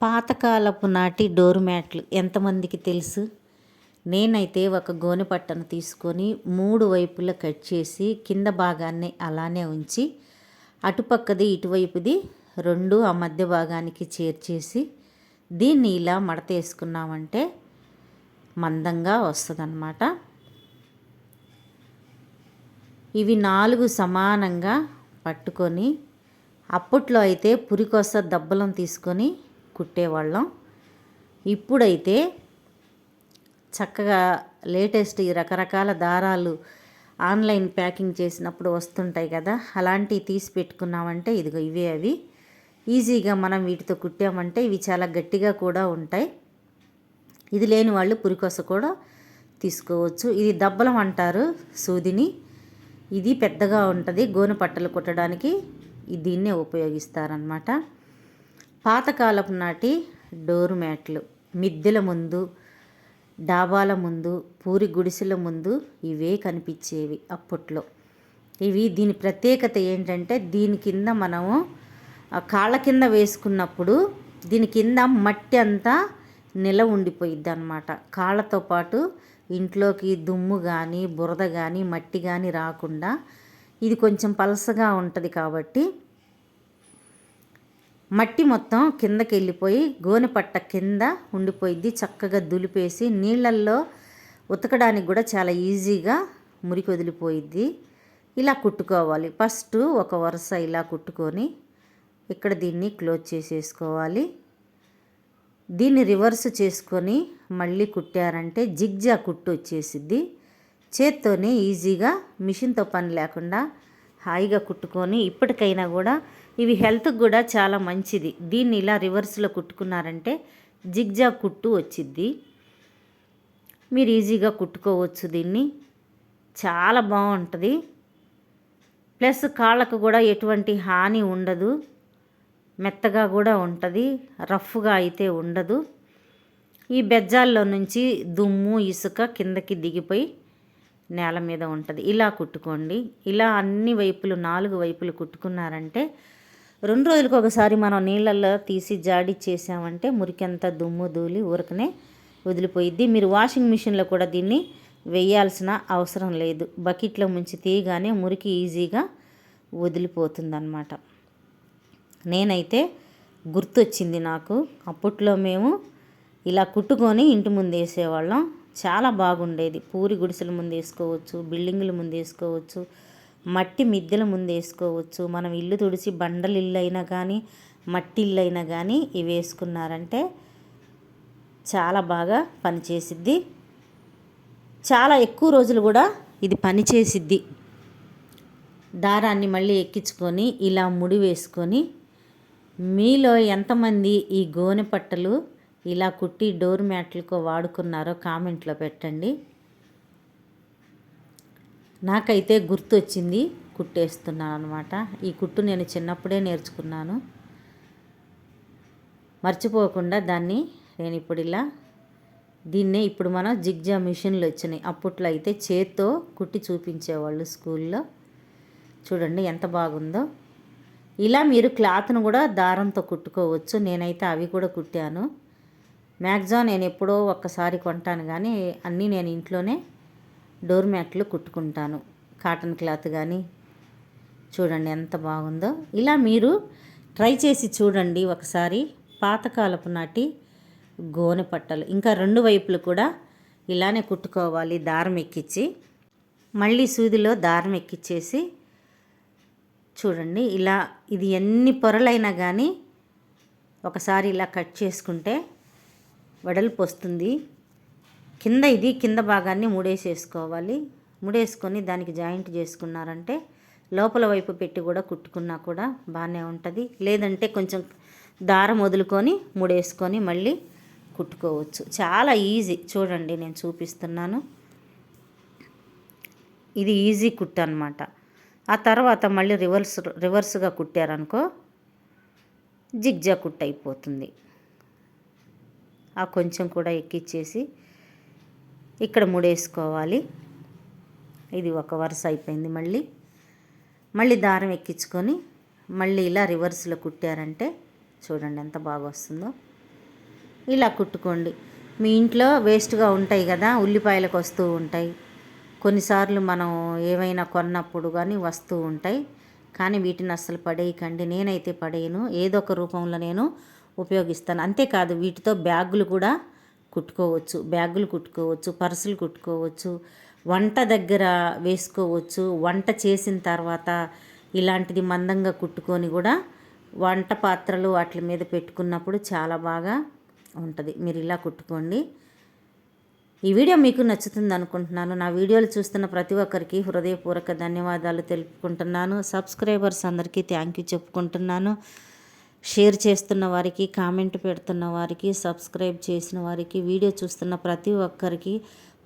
పాతకాలపు నాటి డోర్ మ్యాట్లు ఎంతమందికి తెలుసు? నేనైతే ఒక గోనె పట్టను తీసుకొని మూడు వైపులా కట్ చేసి కింద భాగాన్ని అలానే ఉంచి అటుపక్కది ఇటువైపుది రెండు ఆ మధ్య భాగానికి చేర్చేసి దీన్ని ఇలా మడత వేసుకున్నామంటే మందంగా వస్తుందన్నమాట. ఇవి నాలుగు సమానంగా పట్టుకొని అప్పట్లో అయితే పురికొస దబ్బలం తీసుకొని కుట్టేవాళ్ళం. ఇప్పుడైతే చక్కగా లేటెస్ట్ ఈ రకరకాల దారాలు ఆన్లైన్ ప్యాకింగ్ చేసినప్పుడు వస్తుంటాయి కదా అలాంటివి తీసి పెట్టుకున్నామంటే ఇదిగో ఇవే అవి. ఈజీగా మనం వీటితో కుట్టామంటే ఇవి చాలా గట్టిగా కూడా ఉంటాయి. ఇది లేని వాళ్ళు పురికొస కూడా తీసుకోవచ్చు. ఇది దబ్బలం అంటారు సూదిని. ఇది పెద్దగా ఉంటుంది. గోనె పట్టలు కుట్టడానికి దీన్నే ఉపయోగిస్తారనమాట పాతకాలపు నాటి డోరు మ్యాట్లు. మిద్దెల ముందు డాబాల ముందు పూరి గుడిసెల ముందు ఇవే కనిపించేవి అప్పట్లో. ఇవి దీని ప్రత్యేకత ఏంటంటే దీని కింద మనము కాళ్ళ కింద వేసుకున్నప్పుడు దీని కింద మట్టి అంతా నిల ఉండిపోయిద్ది అనమాట కాళ్ళతో పాటు ఇంట్లోకి దుమ్ము కానీ బురద కానీ మట్టి కానీ రాకుండా ఇది కొంచెం పలసగా ఉంటుంది కాబట్టి మట్టి మొత్తం కిందకి వెళ్ళిపోయి గోనెపట్ట కింద ఉండిపోయిద్ది. చక్కగా దులిపేసి నీళ్ళల్లో ఉతకడానికి కూడా చాలా ఈజీగా మురికి వదిలిపోయిద్ది. ఇలా కుట్టుకోవాలి. ఫస్ట్ ఒక వరుస ఇలా కుట్టుకొని ఇక్కడ దీన్ని క్లోజ్ చేసేసుకోవాలి. దీన్ని రివర్స్ చేసుకొని మళ్ళీ కుట్టారంటే జిగ్జా కుట్టు వచ్చేసిద్ది. చేత్తోనే ఈజీగా మిషన్తో పని లేకుండా హాయిగా కుట్టుకొని ఇప్పటికైనా కూడా ఇవి హెల్త్కి కూడా చాలా మంచిది. దీన్ని ఇలా రివర్స్లో కుట్టుకున్నారంటే జిగ్జా కుట్టు వచ్చిద్ది. మీరు ఈజీగా కుట్టుకోవచ్చు దీన్ని. చాలా బాగుంటుంది. ప్లస్ కాళ్ళకు కూడా ఎటువంటి హాని ఉండదు. మెత్తగా కూడా ఉంటుంది. రఫ్గా అయితే ఉండదు. ఈ బెజ్జాల్లో నుంచి దుమ్ము ఇసుక కిందకి దిగిపోయి నేల మీద ఉంటుంది. ఇలా కుట్టుకోండి. ఇలా అన్ని వైపులు నాలుగు వైపులు కుట్టుకున్నారంటే రెండు రోజులకు ఒకసారి మనం నీళ్ళల్లో తీసి జాడి చేసామంటే మురికంతా దుమ్ము ధూళి ఊరకనే వదిలిపోయిద్ది. మీరు వాషింగ్ మిషన్లో కూడా దీన్ని వేయాల్సిన అవసరం లేదు. బకెట్లో ముంచి తీయగానే మురికి ఈజీగా వదిలిపోతుందన్నమాట. నేనైతే గుర్తొచ్చింది నాకు. అప్పట్లో మేము ఇలా కుట్టుకొని ఇంటి ముందు వేసేవాళ్ళం. చాలా బాగుండేది. పూరి గుడిసెల ముందు వేసుకోవచ్చు బిల్డింగుల ముందు వేసుకోవచ్చు మట్టి మిద్దెల ముందు వేసుకోవచ్చు. మనం ఇల్లు తుడిచి బండలు ఇల్లు అయినా కానీ మట్టి ఇల్లు అయినా కానీ ఇవి వేసుకున్నారంటే చాలా బాగా పనిచేసిద్ది. చాలా ఎక్కువ రోజులు కూడా ఇది పనిచేసిద్ది. దారాన్ని మళ్ళీ ఎక్కించుకొని ఇలా ముడి వేసుకొని మీలో ఎంతమంది ఈ గోనె పట్టలు ఇలా కుట్టి డోర్ మ్యాట్లకు వాడుకున్నారో కామెంట్లో పెట్టండి. నాకైతే గుర్తొచ్చింది కుట్టేస్తున్నాను అనమాట ఈ కుట్టు నేను చిన్నప్పుడే నేర్చుకున్నాను. మర్చిపోకుండా దాన్ని నేను ఇప్పుడు ఇలా దీన్నే ఇప్పుడు మనం జిగ్జా మిషన్లు వచ్చినాయి. అప్పట్లో అయితే చేత్తో కుట్టి చూపించేవాళ్ళు స్కూల్లో. చూడండి ఎంత బాగుందో. ఇలా మీరు క్లాత్ను కూడా దారంతో కుట్టుకోవచ్చు. నేనైతే అవి కూడా కుట్టాను. మ్యాక్సిమం నేను ఎప్పుడో ఒక్కసారి కొంటాను కానీ అన్నీ నేను ఇంట్లోనే డోర్ మ్యాట్లు కుట్టుకుంటాను. కాటన్ క్లాత్ కానీ చూడండి ఎంత బాగుందో. ఇలా మీరు ట్రై చేసి చూడండి ఒకసారి. పాతకాలపు నాటి గోనె పట్టలు. ఇంకా రెండు వైపులు కూడా ఇలానే కుట్టుకోవాలి. దారం ఎక్కించి మళ్ళీ సూదిలో దారం ఎక్కిచ్చేసి చూడండి. ఇలా ఇది ఎన్ని పొరలైనా కానీ ఒకసారి ఇలా కట్ చేసుకుంటే వెడల్పు వస్తుంది. కింద ఇది కింద భాగాన్ని ముడేసేసుకోవాలి. ముడేసుకొని దానికి జాయింట్ చేసుకున్నారంటే లోపల వైపు పెట్టి కూడా కుట్టుకున్నా కూడా బాగానే ఉంటుంది. లేదంటే కొంచెం దారం వదులుకొని ముడేసుకొని మళ్ళీ కుట్టుకోవచ్చు. చాలా ఈజీ. చూడండి నేను చూపిస్తున్నాను. ఇది ఈజీ కుట్టు అనమాట ఆ తర్వాత మళ్ళీ రివర్స్ రివర్స్గా కుట్టారనుకో జిగ్జా కుట్టు అయిపోతుంది. ఆ కొంచెం కూడా ఎక్కిచ్చేసి ఇక్కడ ముడేసుకోవాలి. ఇది ఒక వరుస అయిపోయింది మళ్ళీ. మళ్ళీ దారం ఎక్కించుకొని మళ్ళీ ఇలా రివర్స్లో కుట్టారంటే చూడండి ఎంత బాగా వస్తుందో. ఇలా కుట్టుకోండి. మీ ఇంట్లో వేస్ట్గా ఉంటాయి కదా ఉల్లిపాయలకు వస్తూ ఉంటాయి. కొన్నిసార్లు మనం ఏమైనా కొన్నప్పుడు కానీ వస్తూ ఉంటాయి. కానీ వీటిని అస్సలు పడేయకండి. నేనైతే పడేయను. ఏదో ఒక రూపంలో నేను ఉపయోగిస్తాను. అంతేకాదు వీటితో బ్యాగులు కూడా కుట్టుకోవచ్చు బ్యాగులు కుట్టుకోవచ్చు పర్సులు కుట్టుకోవచ్చు వంట దగ్గర వేసుకోవచ్చు వంట చేసిన తర్వాత ఇలాంటిది మందంగా కుట్టుకొని కూడా వంట పాత్రలు వాటి మీద పెట్టుకున్నప్పుడు చాలా బాగా ఉంటుంది. మీరు ఇలా కుట్టుకోండి. ఈ వీడియో మీకు నచ్చుతుంది అనుకుంటున్నాను. నా వీడియోలు చూస్తున్న ప్రతి ఒక్కరికి హృదయపూర్వక ధన్యవాదాలు తెలుపుకుంటున్నాను. సబ్స్క్రైబర్స్ అందరికీ థ్యాంక్ యూ చెప్పుకుంటున్నాను. షేర్ చేస్తున్న వారికి కామెంట్ పెడుతున్న వారికి సబ్స్క్రైబ్ చేసిన వారికి వీడియో చూస్తున్న ప్రతి ఒక్కరికి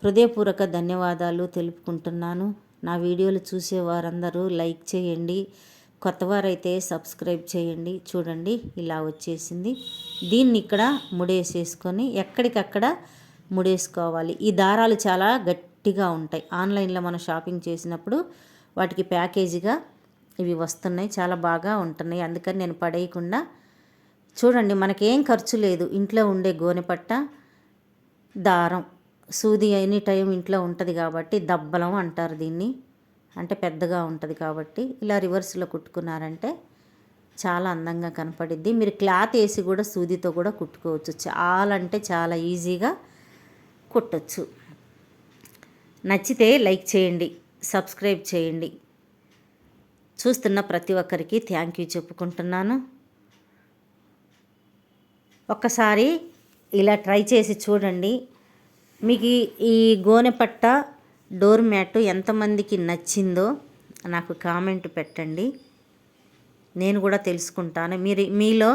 హృదయపూర్వక ధన్యవాదాలు తెలుపుకుంటున్నాను. నా వీడియోలు చూసే వారందరూ లైక్ చేయండి. కొత్తవారైతే సబ్స్క్రైబ్ చేయండి. చూడండి ఇలా వచ్చేసింది. దీన్ని ఇక్కడ ముడేసేసుకొని ఎక్కడికక్కడ ముడేసుకోవాలి. ఈ దారాలు చాలా గట్టిగా ఉంటాయి. ఆన్లైన్లో మనం షాపింగ్ చేసినప్పుడు వాటికి ప్యాకేజీగా ఇవి వస్తున్నాయి చాలా బాగా ఉంటున్నాయి. అందుకని నేను పడేయకుండా చూడండి మనకేం ఖర్చు లేదు. ఇంట్లో ఉండే గోనెపట్ట దారం సూది ఎనీ టైం ఇంట్లో ఉంటుంది కాబట్టి దబ్బలం అంటారు దీన్ని. అంటే పెద్దగా ఉంటుంది కాబట్టి ఇలా రివర్స్లో కుట్టుకున్నారంటే చాలా అందంగా కనపడిద్ది. మీరు క్లాత్ వేసి కూడా సూదితో కూడా కుట్టుకోవచ్చు. చాలా అంటే చాలా ఈజీగా కుట్టచ్చు. నచ్చితే లైక్ చేయండి సబ్స్క్రైబ్ చేయండి. చూస్తున్న ప్రతి ఒక్కరికి థ్యాంక్ యూ చెప్పుకుంటున్నాను. ఒక్కసారి ఇలా ట్రై చేసి చూడండి. మీకు ఈ గోనెపట్ట డోర్ మ్యాట్ ఎంతమందికి నచ్చిందో నాకు కామెంట్ పెట్టండి. నేను కూడా తెలుసుకుంటాను. మీరు మీలో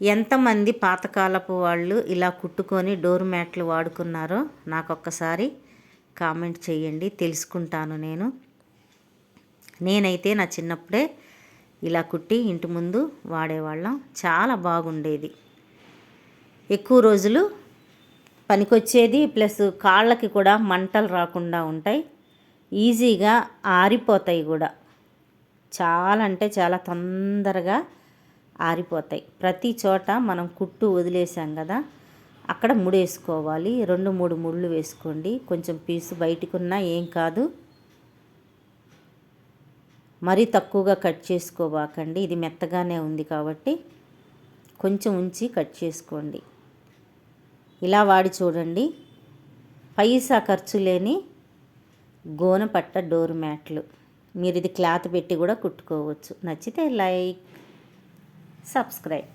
ఎంతమంది పాతకాలపు వాళ్ళు ఇలా కుట్టుకొని డోర్ మ్యాట్లు వాడుకున్నారో నాకు ఒక్కసారి కామెంట్ చేయండి. తెలుసుకుంటాను నేను. నేనైతే నా చిన్నప్పుడే ఇలా కుట్టి ఇంటి ముందు వాడేవాళ్ళం. చాలా బాగుండేది. ఎక్కువ రోజులు పనికొచ్చేది ప్లస్ కాళ్ళకి కూడా మంటలు రాకుండా ఉంటాయి. ఈజీగా ఆరిపోతాయి కూడా. చాలా అంటే చాలా తొందరగా ఆరిపోతాయి. ప్రతి చోట మనం కుట్టు వదిలేసాం కదా అక్కడ ముడేసుకోవాలి. రెండు మూడు ముళ్ళు వేసుకోండి. కొంచెం పీసు బయటకు ఉన్నా ఏం కాదు. మరీ తక్కువగా కట్ చేసుకోవాకండి. ఇది మెత్తగానే ఉంది కాబట్టి కొంచెం ఉంచి కట్ చేసుకోండి. ఇలా వాడి చూడండి. పైసా ఖర్చు లేని గోనె పట్ట డోర్ మ్యాట్లు. మీరు ఇది క్లాత్ పెట్టి కూడా కుట్టుకోవచ్చు. నచ్చితే లైక్ సబ్స్క్రైబ్.